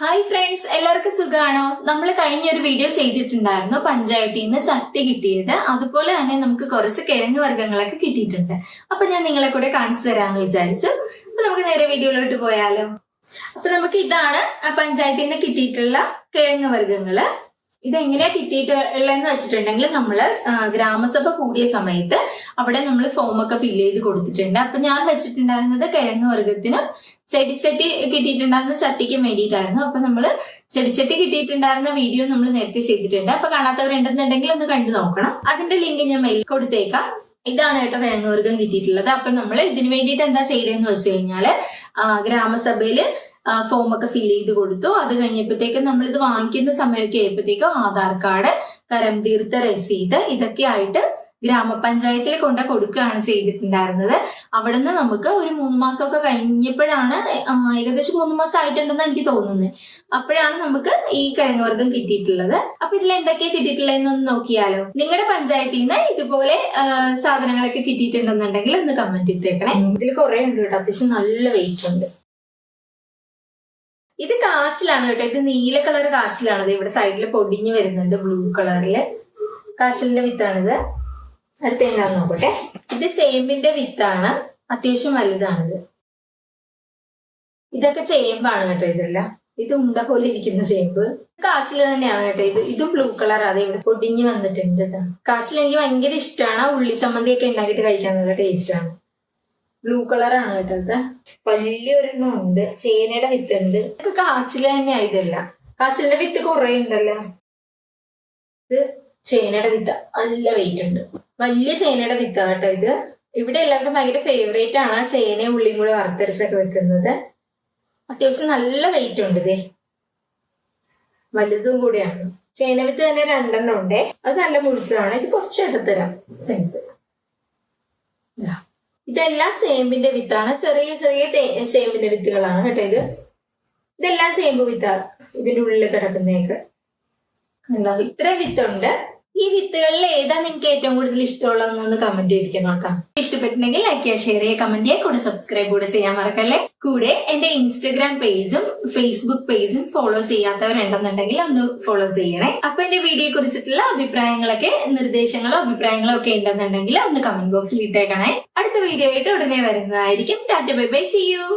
Hi friends എല്ലാവർക്കും സുഖമാണോ നമ്മൾ കഴിഞ്ഞ ഒരു വീഡിയോ ചെയ്തിട്ടുണ്ടായിരുന്നു. പഞ്ചായത്തിൽ നിന്ന് ചട്ടി കിട്ടിയത്. അതുപോലെ തന്നെ നമുക്ക് കുറച്ച് കിഴങ്ങ് വർഗങ്ങളൊക്കെ കിട്ടിയിട്ടുണ്ട്. അപ്പൊ ഞാൻ നിങ്ങളെ കൂടെ കാണിച്ചു തരാമെന്ന് വിചാരിച്ചു. അപ്പൊ നമുക്ക് നേരെ വീഡിയോയിലോട്ട് പോയാലോ. അപ്പൊ നമുക്ക് ഇതാണ് പഞ്ചായത്തിൽ നിന്ന് കിട്ടിയിട്ടുള്ള കിഴങ്ങ് വർഗങ്ങൾ. ഇതെങ്ങനെയാ കിട്ടിയിട്ടുള്ളതെന്ന് വെച്ചിട്ടുണ്ടെങ്കിൽ നമ്മൾ ഗ്രാമസഭ കൂടിയ സമയത്ത് അവിടെ നമ്മൾ ഫോമൊക്കെ ഫില്ല് ചെയ്ത് കൊടുത്തിട്ടുണ്ട്. അപ്പൊ ഞാൻ വെച്ചിട്ടുണ്ടായിരുന്നത് കിഴങ്ങ് വർഗത്തിനും ചെടിച്ചട്ടി കിട്ടിയിട്ടുണ്ടായിരുന്ന ചട്ടിക്കും വേണ്ടിയിട്ടായിരുന്നു. അപ്പൊ നമ്മൾ ചെടിച്ചട്ടി കിട്ടിയിട്ടുണ്ടായിരുന്ന വീഡിയോ നമ്മൾ നേരത്തെ ചെയ്തിട്ടുണ്ട്. അപ്പൊ കാണാത്തവരുണ്ടെന്നുണ്ടെങ്കിൽ ഒന്ന് കണ്ടു നോക്കണം. അതിന്റെ ലിങ്ക് ഞാൻ മെയിൽ കൊടുത്തേക്കാം. ഇതാണ് കേട്ടോ കിഴങ്ങ് വർഗം കിട്ടിയിട്ടുള്ളത്. അപ്പൊ നമ്മൾ ഇതിനു വേണ്ടിയിട്ട് എന്താ ചെയ്തതെന്ന് വെച്ച് കഴിഞ്ഞാൽ ഗ്രാമസഭയിൽ ഫോം ഒക്കെ ഫില്ല് ചെയ്ത് കൊടുത്തു. അത് കഴിഞ്ഞപ്പോഴത്തേക്കും നമ്മൾ ഇത് വാങ്ങിക്കുന്ന സമയമൊക്കെ ആയപ്പോഴത്തേക്കും ആധാർ കാർഡ് കരം തീർത്ത രസീത് ഇതൊക്കെ ആയിട്ട് ഗ്രാമപഞ്ചായത്തിൽ കൊണ്ട് കൊടുക്കുകയാണ് ചെയ്തിട്ടുണ്ടായിരുന്നത്. അവിടുന്ന് നമുക്ക് ഒരു മൂന്ന് മാസമൊക്കെ കഴിഞ്ഞപ്പോഴാണ് ഏകദേശം മൂന്ന് മാസം ആയിട്ടുണ്ടെന്ന് എനിക്ക് തോന്നുന്നത് അപ്പോഴാണ് നമുക്ക് ഈ കിഴങ്ങ് വർഗം കിട്ടിയിട്ടുള്ളത്. അപ്പൊ ഇതിൽ എന്തൊക്കെയാ കിട്ടിയിട്ടുള്ളതെന്നൊന്ന് നോക്കിയാലോ. നിങ്ങളുടെ പഞ്ചായത്തിൽ നിന്ന് ഇതുപോലെ സാധനങ്ങളൊക്കെ കിട്ടിയിട്ടുണ്ടെന്നുണ്ടെങ്കിൽ ഒന്ന് കമന്റ് ഇട്ടേക്കണേ. ഇതിൽ കുറെ ഉണ്ട് കേട്ടോ. അത്യാവശ്യം നല്ല വെയിറ്റ് ഉണ്ട്. ഇത് കാച്ചിലാണ് കേട്ടോ. ഇത് നീല കളർ കാച്ചിലാണ്. ഇത് ഇവിടെ സൈഡിൽ പൊടിഞ്ഞു വരുന്നുണ്ട് ബ്ലൂ കളറിൽ കാച്ചിലിന്റെ വിത്താണിത്. അടുത്ത എന്താന്ന് നോക്കട്ടെ. ഇത് ചേമ്പിന്റെ വിത്താണ്. അത്യാവശ്യം വലുതാണിത്. ഇതൊക്കെ ചേമ്പാണ് കേട്ടോ ഇതെല്ലാം. ഇത് ഉണ്ട പോലെ ഇരിക്കുന്ന ചേമ്പ്. കാച്ചിൽ തന്നെയാണ് കേട്ടോ ഇത്. ഇതും ബ്ലൂ കളർ അതെ ഇവിടെ പൊടിഞ്ഞു വന്നിട്ടുണ്ട്. കാച്ചിൽ എനിക്ക് ഭയങ്കര ഇഷ്ടമാണ് ഉള്ളി ചമ്മന്തി ഒക്കെ ഉണ്ടാക്കിയിട്ട് കഴിക്കാൻ നല്ല ടേസ്റ്റ് ആണ്. ബ്ലൂ കളറാണ് കേട്ടത് വലിയൊരെണ്ണം ഉണ്ട്. ചേനയുടെ വിത്ത് ഉണ്ട്. ഇതൊക്കെ കാച്ചിൽ തന്നെയാ ഇതെല്ലാം കാച്ചിലിന്റെ വിത്ത് കുറെ ഉണ്ടല്ലോ. ഇത് ചേനയുടെ വിത്ത നല്ല വെയിറ്റ് ഉണ്ട്. വലിയ ചേനയുടെ വിത്താ കേട്ടോ ഇത്. ഇവിടെ എല്ലാവർക്കും ഭയങ്കര ഫേവറേറ്റ് ആണ് ചേന ഉള്ളിയും കൂടെ വറുത്തരച്ചൊക്കെ വെക്കുന്നത്. അത്യാവശ്യം നല്ല വെയിറ്റ് ഉണ്ട് ഇതേ. വലുതും കൂടിയാണ്. ചേന വിത്ത് തന്നെ രണ്ടെണ്ണം ഉണ്ടേ. അത് നല്ല മുഴുത്തതാണ്. ഇത് കുറച്ച് എടുത്തരാം സെൻസ് ഇതാ. ഇതെല്ലാം ചേമ്പിന്റെ വിത്താണ്. ചെറിയ ചെറിയ ചേമ്പിന്റെ വിത്തുകളാണ് കേട്ടോ ഇത്. ഇതെല്ലാം ചേമ്പ് വിത്താണ് ഇതിന്റെ ഉള്ളിൽ കിടക്കുന്നേക്ക് കണ്ടോ? ഇത്ര വിത്തുണ്ട്. ഈ വിത്തുകളിൽ ഏതാ നിങ്ങൾക്ക് ഏറ്റവും കൂടുതൽ ഇഷ്ടമുള്ളതെന്ന് ഒന്ന് കമന്റ് ചെയ്തിരിക്കണം കേട്ടോ ഇഷ്ടപ്പെട്ടിട്ടുണ്ടെങ്കിൽ ലൈക്ക് ചെയ്യുക ഷെയർ ചെയ്യുക കമന്റ് ചെയ്യുക കൂടെ സബ്സ്ക്രൈബ് കൂടെ ചെയ്യാൻ മറക്കല്ലേ? കൂടെ എന്റെ ഇൻസ്റ്റഗ്രാം പേജും ഫേസ്ബുക്ക് പേജും ഫോളോ ചെയ്യാത്തവരുണ്ടെന്നുണ്ടെങ്കിൽ ഒന്ന് ഫോളോ ചെയ്യണേ. അപ്പൊ എന്റെ വീഡിയോയെ കുറിച്ചിട്ടുള്ള അഭിപ്രായങ്ങളൊക്കെ നിർദ്ദേശങ്ങളോ അഭിപ്രായങ്ങളോ ഒക്കെ ഉണ്ടെന്നുണ്ടെങ്കിൽ ഒന്ന് കമന്റ് ബോക്സിൽ ഇട്ടേക്കണേ. അടുത്ത വീഡിയോ ആയിട്ട് ഉടനെ വരുന്നതായിരിക്കും. Tata bye bye see you